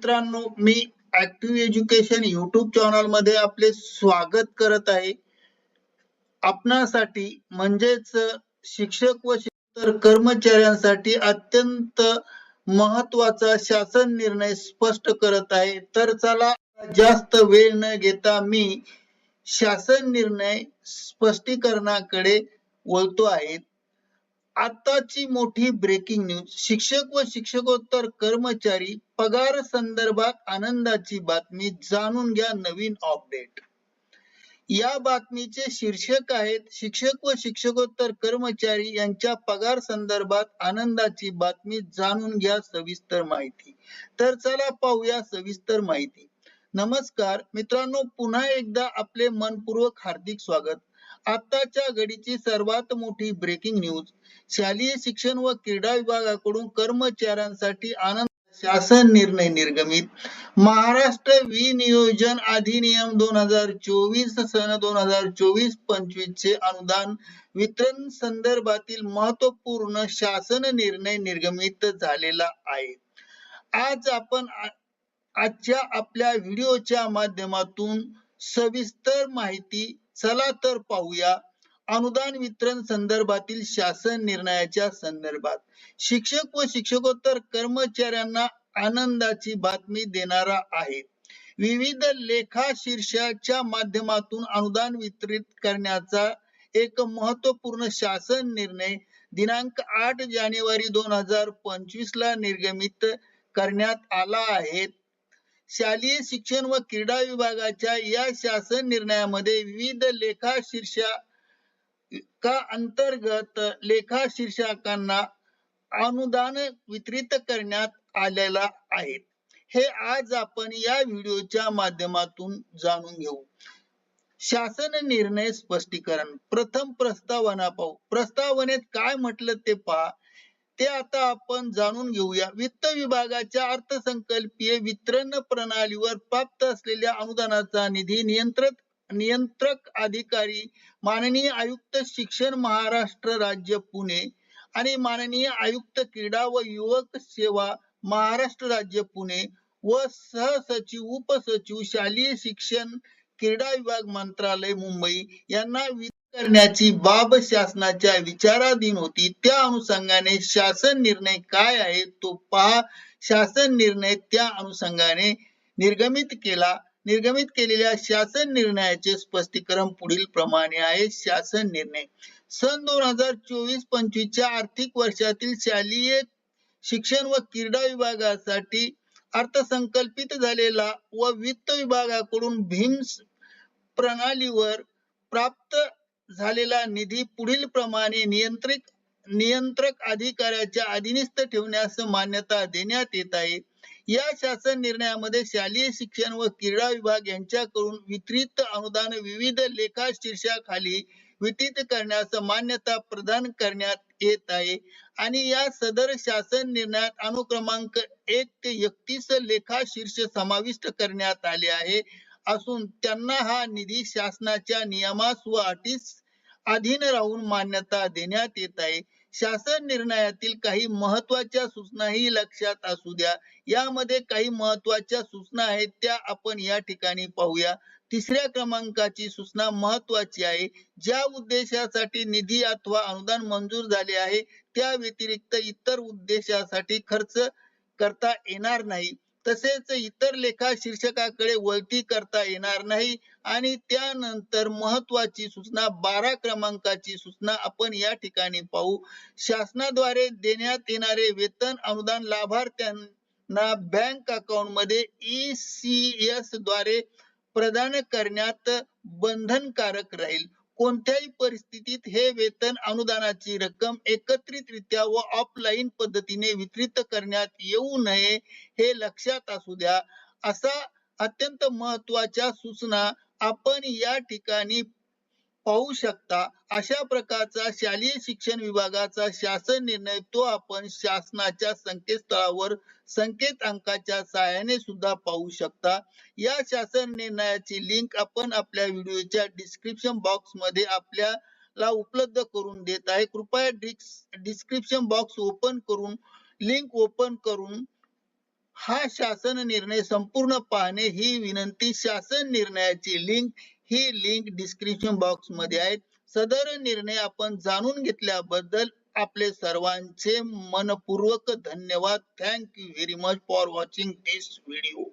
मित्रांनो मी active education YouTube चॅनलमध्ये आपले स्वागत करत आहे. आपणासाठी म्हणजेच शिक्षक व शिक्षक कर्मचाऱ्यांसाठी अत्यंत महत्त्वाचा शासन निर्णय स्पष्ट करत आहे. तर चला जास्त वेळ न घेता मी शासन निर्णय स्पष्टीकरणाकडे वळतो आहे. आताची मोठी ब्रेकिंग न्यूज शिक्षक व शिक्षकोत्तर कर्मचारी पगार संदर्भात आनंदाची बातमी जाणून घ्या नवीन अपडेट या बातमीचे शीर्षक आहेत शिक्षक व शिक्षकोत्तर कर्मचारी यांच्या पगार संदर्भात आनंदाची बातमी जाणून घ्या सविस्तर माहिती. तर चला पाहूया सविस्तर माहिती. नमस्कार मित्रांनो पुन्हा एकदा आपले मनपूर्वक हार्दिक स्वागत. आताच्या घडीची सर्वात मोठी ब्रेकिंग न्यूज शालेय शिक्षण व क्रीडा विभागाकडून कर्मचाऱ्यांसाठी आनंद शासन निर्णय निर्गमित. महाराष्ट्र विनियोजन अधिनियम दोन हजार चोवीस सन दोन हजार चोवीस पंचवीस चे अनुदान वितरण संदर्भातील महत्त्वपूर्ण शासन निर्णय निर्गमित झालेला आहे. आज आपण आजच्या आपल्या व्हिडिओच्या माध्यमातून सविस्तर माहिती चला तर पाहूया अनुदान वितरण संदर्भातील शासन निर्णयाच्या संदर्भात. शिक्षक व शिक्षकोत्तर कर्मचाऱ्यांना आनंदाची बातमी देणारा आहे. विविध लेखा शीर्षाच्या माध्यमातून अनुदान वितरित करण्याचा एक महत्त्वपूर्ण शासन निर्णय दिनांक आठ जानेवारी दोन हजार पंचवीस ला निर्गमित करण्यात आला आहे. शालेय शिक्षण व क्रीडा विभागाच्या या शासन निर्णयामध्ये विविध लेखा शीर्षका का अंतर्गत लेखा शीर्षकांना अनुदान वितरित करण्यात आलेला आहे. हे आज आपण या व्हिडिओच्या माध्यमातून जाणून घेऊ. शासन निर्णय स्पष्टीकरण. प्रथम प्रस्तावना पाहू. प्रस्तावनेत काय म्हटलं ते पहा. ते आता आपण जाणून घेऊया. वित्त विभागाच्या अर्थसंकल्पीय वितरण प्रणालीवर प्राप्त असलेल्या अनुदानाचा निधी नियंत्रित नियंत्रक अधिकारी माननीय आयुक्त शिक्षण महाराष्ट्र राज्य पुणे आणि माननीय आयुक्त क्रीडा व युवक सेवा महाराष्ट्र राज्य पुणे व सहसचिव उपसचिव शालेय शिक्षण क्रीडा विभाग मंत्रालय मुंबई यांना करण्याची बाब शासनाच्या विचाराधीन होती. त्या अनुषंगाने शासन निर्णय काय आहे तो पहा. शासन निर्णय त्या अनुषंगाने निर्गमित केला. निर्गमित केलेल्या शासन निर्णयाचे स्पष्टीकरण पुढील प्रमाणे आहे. शासन निर्णय. सन दोन हजार चोवीस पंचवीसच्या आर्थिक वर्षातील शालेय शिक्षण व क्रीडा विभागासाठी अर्थसंकल्पित झालेला व वित्त विभागाकडून भीम प्रणालीवर प्राप्त झालेला निधी पुढील प्रमाणे नियंत्रित नियंत्रक अधिकाऱ्याच्या अधीनस्थ ठेवण्यास मान्यता देण्यात येत आहे. या शासन निर्णयामध्ये शालेय शिक्षण व क्रीडा विभाग यांच्याकडून वितरित अनुदान विविध लेखा शीर्षाखाली वितरित करण्यास मान्यता प्रदान करण्यात येत आहे. आणि या सदर शासन निर्णयात अनुक्रमांक एक ते एकतीस लेखा शीर्ष समाविष्ट करण्यात आले आहे. असून त्यांना हा निधी शासनाच्या नियमास व अटीस अधीन राहून मान्यता देण्यात येत आहे. शासन निर्णयातील काही महत्त्वाच्या सूचनाही लक्षात असू द्या. यामध्ये काही महत्त्वाच्या सूचना आहेत त्या आपण या ठिकाणी पाहूया. तिसऱ्या क्रमांकाची सूचना महत्वाची आहे. ज्या उद्देशासाठी निधी अथवा अनुदान मंजूर झाले आहे त्या व्यतिरिक्त इतर उद्देशासाठी खर्च करता येणार नाही. तसेच इतर लेखा शीर्षकाकडे वळती करता येणार नाही. आणि त्यानंतर महत्वाची सूचना बारा क्रमांकाची सूचना आपण या ठिकाणी पाहू. शासनाद्वारे देण्यात येणारे वेतन अनुदान लाभार्थ्यांना बँक अकाउंटमध्ये ईसीएसद्वारे प्रदान करण्यात बंधनकारक राहील. कोणत्याही परिस्थितीत हे वेतन अनुदानाची रक्कम एकत्रितरित्या व ऑफलाईन पद्धतीने वितरित करण्यात येऊ नये हे लक्षात असू द्या. असा अत्यंत महत्त्वाच्या सूचना आपण या ठिकाणी पाहू शकता. अशा प्रकारचा शालेय शिक्षण विभागाचा शासन निर्णय तो आपण शासनाच्या संकेतस्थळावर संकेत अंकाच्या सहाय्याने सुद्धा पाहू शकता. या शासन निर्णयाची लिंक आपण आपल्या व्हिडिओच्या डिस्क्रिप्शन बॉक्समध्ये आपल्याला उपलब्ध करून देत आहे. कृपया डिस्क्रिप्शन बॉक्स ओपन करून लिंक ओपन करून हा शासन निर्णय संपूर्ण पाहणे ही विनंती. शासन निर्णयाची लिंक ही लिंक डिस्क्रिप्शन बॉक्समध्ये आहे सदर निर्णय आपण जाणून घेतल्याबद्दल आपले सर्वांचे मनपूर्वक धन्यवाद. Thank you very much for watching this video